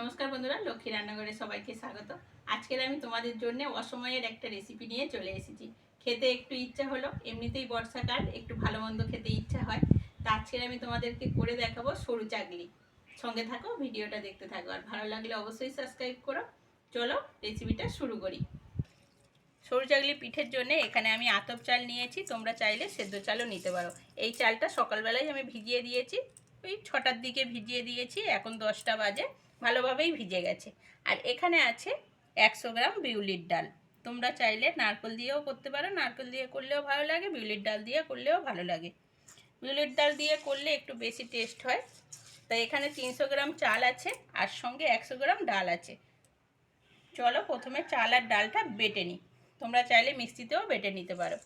নমস্কার বন্ধুরা, লক্ষ্মী রান্নাঘরে সবাইকে স্বাগত। আজকের আমি তোমাদের জন্য অসময়ের একটা রেসিপি নিয়ে চলে এসেছি। খেতে একটু ইচ্ছা হলো, এমনিতেই বর্ষাকাল, একটু ভালো মন্দ খেতে ইচ্ছা হয়। তা আজকের আমি তোমাদেরকে করে দেখাবো সরু চাগলি সঙ্গে থাকো, ভিডিওটা দেখতে থাকো। আর ভালো লাগলে অবশ্যই সাবস্ক্রাইব করো। চলো রেসিপিটা শুরু করি। সরু চাগলি পিঠের জন্য এখানে আমি আতপ চাল নিয়েছি। তোমরা চাইলে সেদ্ধ চালও নিতে পারো। এই চালটা সকালবেলায় আমি ভিজিয়ে দিয়েছি। ওই ছটার দিকে ভিজিয়ে দিয়েছি। এখন দশটা বাজে। ভালোভাবেই ভিজে গেছে। আর এখানে আছে একশো গ্রাম বিউলির ডাল। তোমরা চাইলে নারকেল দিয়েও করতে পারো, নারকেল দিয়ে করলেও ভালো লাগে, বিউলির ডাল দিয়ে করলেও ভালো লাগে। বিউলির ডাল দিয়ে করলে একটু বেশি টেস্ট হয়। তাই এখানে তিনশো গ্রাম চাল আছে, আর সঙ্গে একশো গ্রাম ডাল আছে। চলো প্রথমে চাল আর ডালটা বেটে নিই। তোমরা চাইলে মিক্সিতেও বেটে নিতে পারো।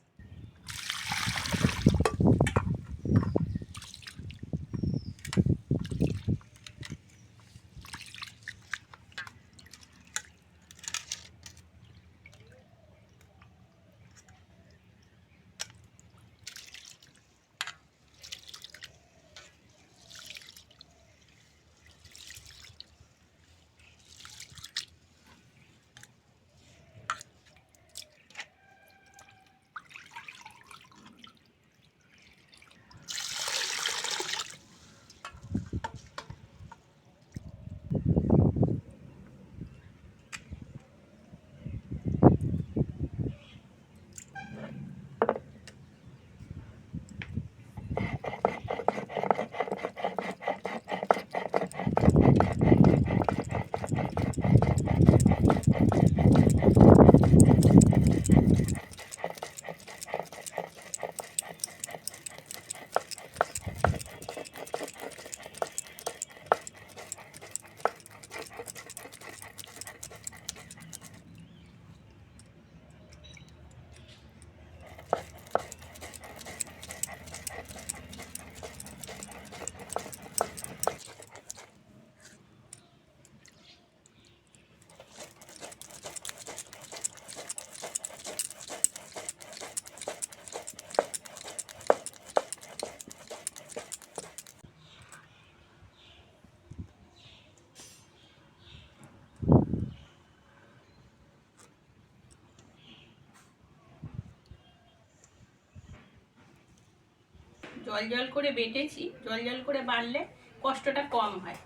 জল জল করে বেটেছি, জল জল করে বাড়লে কষ্টটা কম হয়।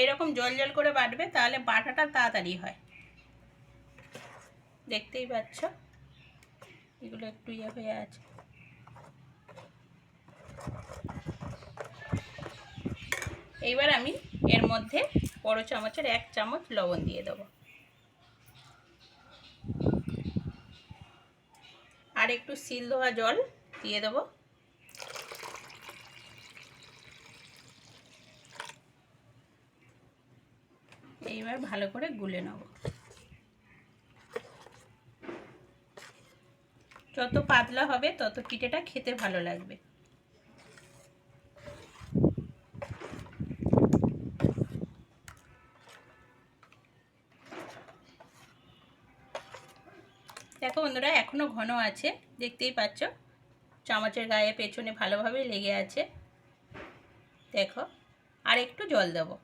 এইরকম জল জল করে বাটবে, তাহলে বাটাটা তাড়াতাড়ি হয়। দেখতেই পাচ্ছ? এগুলো একটু ইয়ে হয়ে আছে। এইবার আমি এর মধ্যে বড় চামচের এক চামচ লবণ দিয়ে দেবো। একটু সিল ধোয়া জল দিয়ে দেবো। এইবার ভালো করে গুলে নেব। যত পাতলা হবে তত পিঠেটা খেতে ভালো লাগবে। দেখো বন্ধুরা এখনও ঘন আছে, দেখতেই পাচ্ছ। চামচের গায়ে পেছনে ভালোভাবে লেগে আছে। দেখো, আর একটু জল দেবো।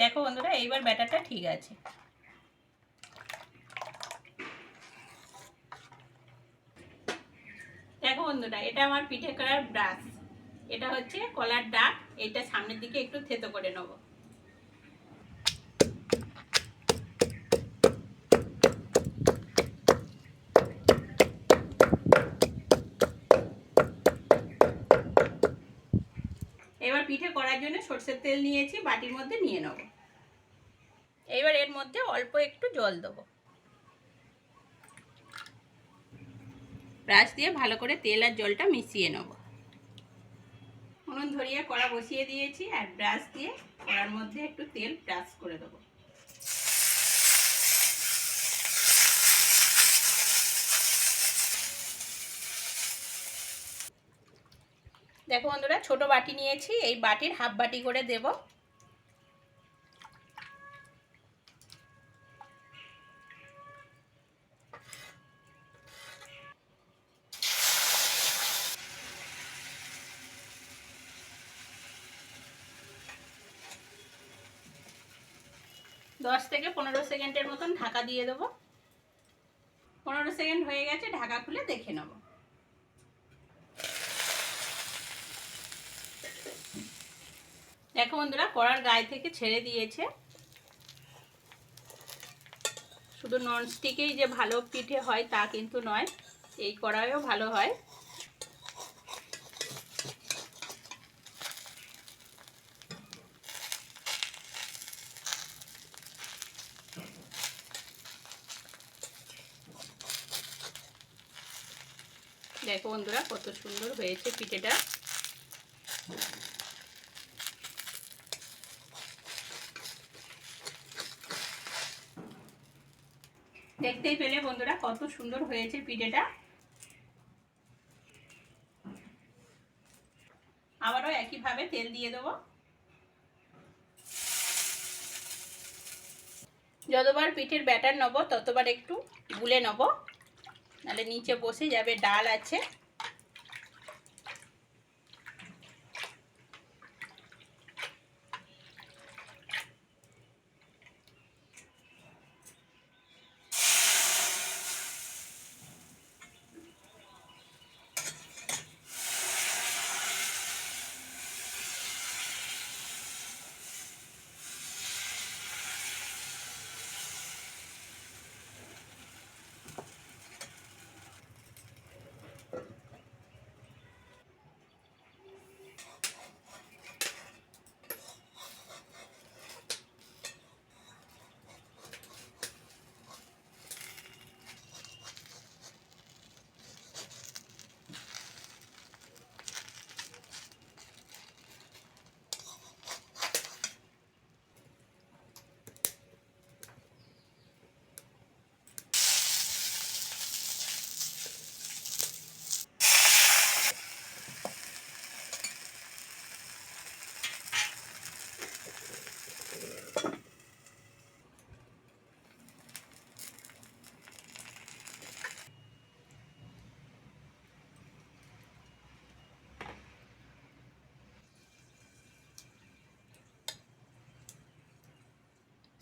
দেখো বন্ধুরা, এইবার ব্যাটারটা ঠিক আছে দেখো বন্ধুরা এটা আমার পিঠে করার ব্রাশ। এটা হচ্ছে কলার ডাক এটা সামনের দিকে একটু থেতো করে নেব। এবার পিঠে করার জন্য সর্ষের তেল নিয়েছি, বাটির মধ্যে নিয়ে নেব। এবার এর মধ্যে অল্প একটু জল দেবো। ব্রাশ দিয়ে ভালো করে তেল আর জলটা মিশিয়ে নেব। উনুন ধরিয়ে কড়া বসিয়ে দিয়েছি, আর ব্রাশ দিয়ে কড়ার মধ্যে একটু তেল ব্রাশ করে দেবো। দেখো বন্ধুরা, ছোট বাটি নিয়েছি, এই বাটির হাফ বাটি করে দেব। দশ থেকে পনেরো সেকেন্ডের মতন ঢাকা দিয়ে দেবো। পনেরো সেকেন্ড হয়ে গেছে, ঢাকা খুলে দেখে নেব। দেখো বন্ধুরা, কড়ার গায়ে থেকে ছেড়ে দিয়েছে। শুধু ননস্টিকেই যে ভালো পিঠে হয় তা কিন্তু নয়, এই কড়াইও ভালো হয়। দেখো বন্ধুরা, কত সুন্দর হয়েছে পিঠেটা। দেখতেই পেলে বন্ধুরা কত সুন্দর হয়েছে পিঠেটা। আবারও একইভাবে তেল দিয়ে দেবো। যতবার পিঠের ব্যাটার নেব, ততবার একটু গুলে নেব। নাহলে নিচে বসে যাবে ডাল আছে।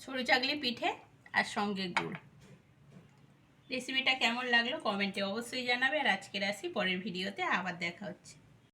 সরু চাকলি পিঠে আর সঙ্গে গুড়। রেসিপিটা কেমন লাগল কমেন্টে অবশ্যই জানাবে। আর আজকের আসি পরের ভিডিওতে আবার দেখা হচ্ছে।